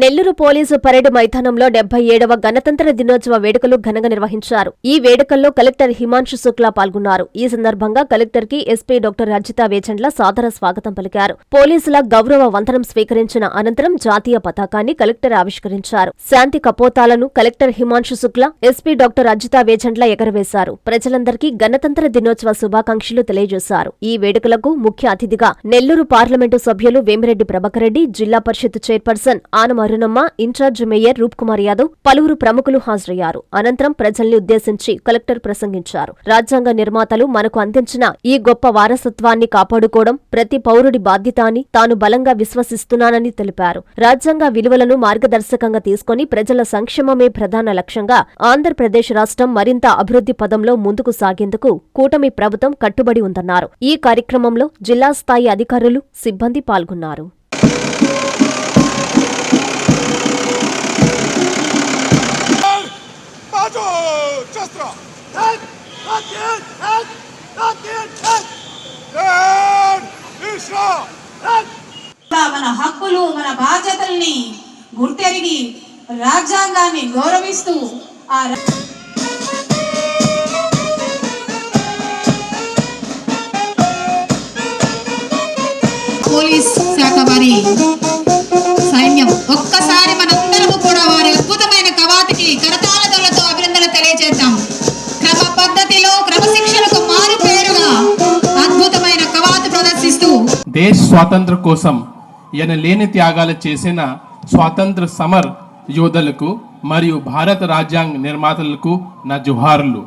Nellore police parade మైదానంలో డెబ్బై ఏడవ గణతంత్ర దినోత్సవ వేడుకలు ఘనంగా నిర్వహించారు. ఈ వేడుకల్లో కలెక్టర్ హిమాంశు శుక్లా పాల్గొన్నారు. ఈ సందర్భంగా కలెక్టర్కి ఎస్పీ డాక్టర్ రజిత వేచండ్ల సాదర స్వాగతం పలికారు. పోలీసుల గౌరవ వందనం స్వీకరించిన అనంతరం జాతీయ పతాకాన్ని కలెక్టర్ ఆవిష్కరించారు. శాంతి కపోతాలను collector Himanshu Shukla SP doctor Rajitha Vechandla ఎగరవేశారు. ప్రజలందరికీ గణతంత్ర దినోత్సవ శుభాకాంక్షలు తెలియజేశారు. ఈ వేడుకలకు ముఖ్య అతిథిగా నెల్లూరు పార్లమెంటు సభ్యులు వేమిరెడ్డి ప్రభకరెడ్డి జిల్లా పరిషత్ chairperson Anam Arunamma in-charge mayor Roopkumar Yadav పలువురు ప్రముఖులు హాజరయ్యారు. అనంతరం ప్రజల్ని ఉద్దేశించి కలెక్టర్ ప్రసంగించారు. రాజ్యాంగ నిర్మాతలు మనకు అందించిన ఈ గొప్ప వారసత్వాన్ని కాపాడుకోవడం ప్రతి పౌరుడి బాధ్యత అని తాను బలంగా విశ్వసిస్తున్నానని తెలిపారు. రాజ్యాంగ విలువలను మార్గదర్శకంగా తీసుకుని ప్రజల సంక్షేమమే ప్రధాన లక్ష్యంగా ఆంధ్రప్రదేశ్ రాష్ట్రం మరింత అభివృద్ధి పదంలో ముందుకు సాగేందుకు కూటమి ప్రభుత్వం కట్టుబడి ఉందన్నారు. ఈ కార్యక్రమంలో జిల్లా స్థాయి అధికారులు సిబ్బంది పాల్గొన్నారు. మన హక్కులు మన బాధ్యతల్ని గుర్తెరిగి రాజ్యాంగాన్ని గౌరవిస్తూ ఆ పోలీస్ శాఖ వారి సైన్యం ఒక్కసారి మనందరము కూడా వారి అద్భుతమైన కవాతుకి కరతాళతలతో అభినందనలు తెలియజేద్దాం. క్రమ పద్ధతిలో క్రమశిక్షణకు మారు పేరుగా అద్భుతమైన కవాతు ప్రదర్శిస్తూ దేశ స్వాతంత్ర కోసం ఎనలేని త్యాగాలు చేసిన స్వాతంత్ర సమర్ యోధులకు మరియు భారత రాజ్యాంగ నిర్మాతలకు నా జుహార్లు.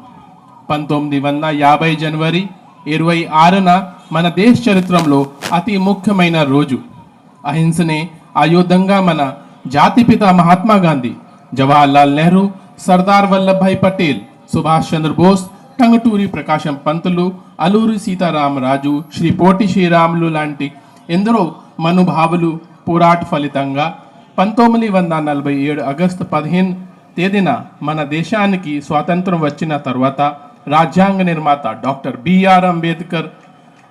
పంతొమ్మిది వందల యాభై జనవరి ఇరవై ఆరున మన దేశ చరిత్రలో అతి ముఖ్యమైన రోజు. అహింసనే ఆయుధంగా మన జాతిపిత మహాత్మా గాంధీ జవహర్లాల్ నెహ్రూ సర్దార్ వల్లభాయ్ పటేల్ సుభాష్ చంద్రబోస్ టంగటూరి ప్రకాశం పంతులు అలూరి సీతారామరాజు శ్రీ పోటి శ్రీరాములు లాంటి ఎందరో మనుభావులు పోరాట ఫలితంగా పంతొమ్మిది వందల నలభై ఏడు ఆగస్టు పదిహేను తేదీన మన దేశానికి స్వాతంత్రం వచ్చిన తర్వాత రాజ్యాంగ నిర్మాత డాక్టర్ బిఆర్ అంబేద్కర్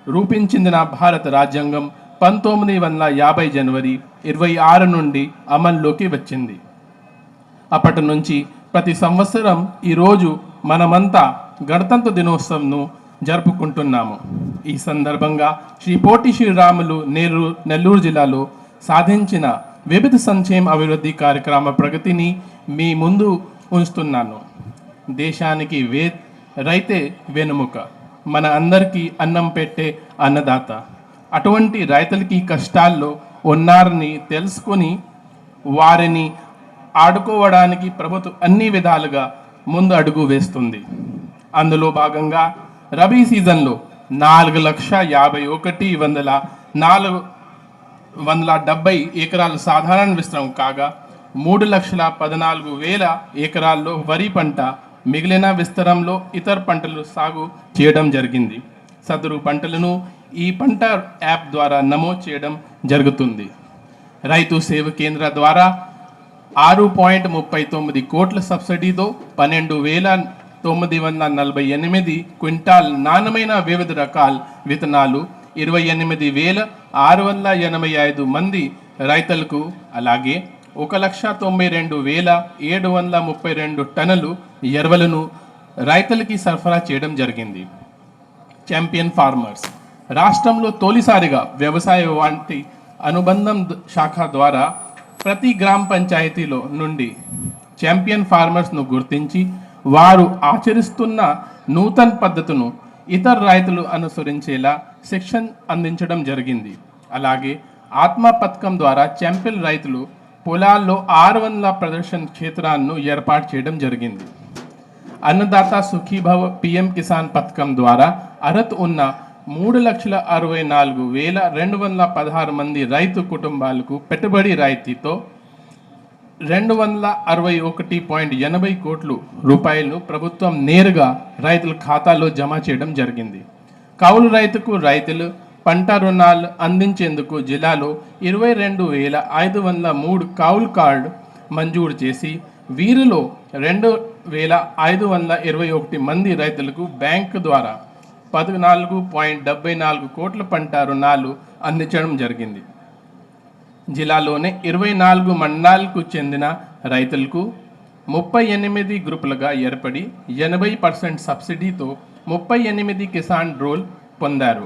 రూపించిన భారత రాజ్యాంగం పంతొమ్మిది వందల యాభై జనవరి ఇరవై ఆరు నుండి అమల్లోకి వచ్చింది. అప్పటి నుంచి ప్రతి సంవత్సరం ఈరోజు మనమంతా గణతంత్ర దినోత్సవంను జరుపుకుంటున్నాము. ఈ సందర్భంగా శ్రీ పోటి శ్రీరాములు నెల్లూరు నెల్లూరు జిల్లాలో సాధించిన వివిధ సంక్షేమ అభివృద్ధి కార్యక్రమ ప్రగతిని మీ ముందు ఉంచుతున్నాను. దేశానికి వే రైతే వెనుముక మన అందరికీ అన్నం పెట్టే అన్నదాత. అటువంటి రైతులకి కష్టాల్లో ఉన్నారని తెలుసుకొని వారిని ఆడుకోవడానికి ప్రభుత్వం అన్ని విధాలుగా ముందు అడుగు వేస్తుంది. అందులో భాగంగా రబీ సీజన్లో నాలుగు లక్ష యాభై ఒకటి వందల నాలుగు వందల డెబ్బై ఎకరాలు సాధారణ విస్తరం కాగా మూడు లక్షల పద్నాలుగు వేల ఎకరాల్లో వరి పంట మిగిలిన విస్తరంలో ఇతర పంటలు సాగు చేయడం జరిగింది. సదరు పంటలను ఈ పంట యాప్ ద్వారా నమోదు చేయడం జరుగుతుంది. రైతు సేవ కేంద్ర ద్వారా ఆరు పాయింట్ ముప్పై తొమ్మిది కోట్ల సబ్సిడీతో పన్నెండు వేల తొమ్మిది వందల నలభై ఎనిమిది క్వింటాల్ నాణ్యమైన వివిధ రకాల విత్తనాలు ఇరవై ఎనిమిది వేల ఆరు వందల ఎనభై ఐదు మంది రైతులకు అలాగే ఒక లక్ష తొంభై రెండు వేల ఏడు వందల ముప్పై రెండు టన్నులు ఎరువులను రైతులకి సరఫరా చేయడం జరిగింది. ఛాంపియన్ ఫార్మర్స్ రాష్ట్రంలో తొలిసారిగా వ్యవసాయ వంటి అనుబంధం శాఖ ద్వారా ప్రతి గ్రామ పంచాయతీలో నుండి ఛాంపియన్ ఫార్మర్స్ను గుర్తించి వారు ఆచరిస్తున్న నూతన పద్ధతును ఇతర రైతులు అనుసరించేలా శిక్షణ అందించడం జరిగింది. అలాగే ఆత్మ పథకం ద్వారా చెంపిల్ రైతులు పొలాల్లో ఆరు వందల ప్రదర్శన క్షేత్రాలను ఏర్పాటు చేయడం జరిగింది. అన్నదాత సుఖీభవ పిఎం కిసాన్ పథకం ద్వారా అర్హత ఉన్న మూడు లక్షల అరవై నాలుగు వేల రెండు వందల పదహారు మంది రైతు కుటుంబాలకు పెట్టుబడి రాయితీతో రెండు వందల అరవై ఒకటి పాయింట్ ఎనభై కోట్లు రూపాయలను ప్రభుత్వం నేరుగా రైతుల ఖాతాలో జమ చేయడం జరిగింది. కౌలు రైతుకు రైతులు పంట రుణాలు అందించేందుకు జిల్లాలో ఇరవై రెండు వేల ఐదు వందల మూడు కౌలు కార్డు మంజూరు చేసి వీరిలో రెండు వేల ఐదు వందల ఇరవై ఒకటి మంది రైతులకు బ్యాంకు ద్వారా పద్నాలుగు పాయింట్ డెబ్బై నాలుగు కోట్ల పంట రుణాలు అందించడం జరిగింది. జిల్లాలోని ఇరవై నాలుగు మండలాలకు చెందిన రైతులకు ముప్పై ఎనిమిది గ్రూపులుగా ఏర్పడి ఎనభై పర్సెంట్ సబ్సిడీతో ముప్పై ఎనిమిది కిసాన్ రోల్ పొందారు.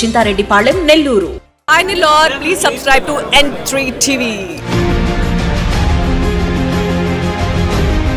Chintareddypalem Nellore Hi Nilor, please subscribe to N3 TV.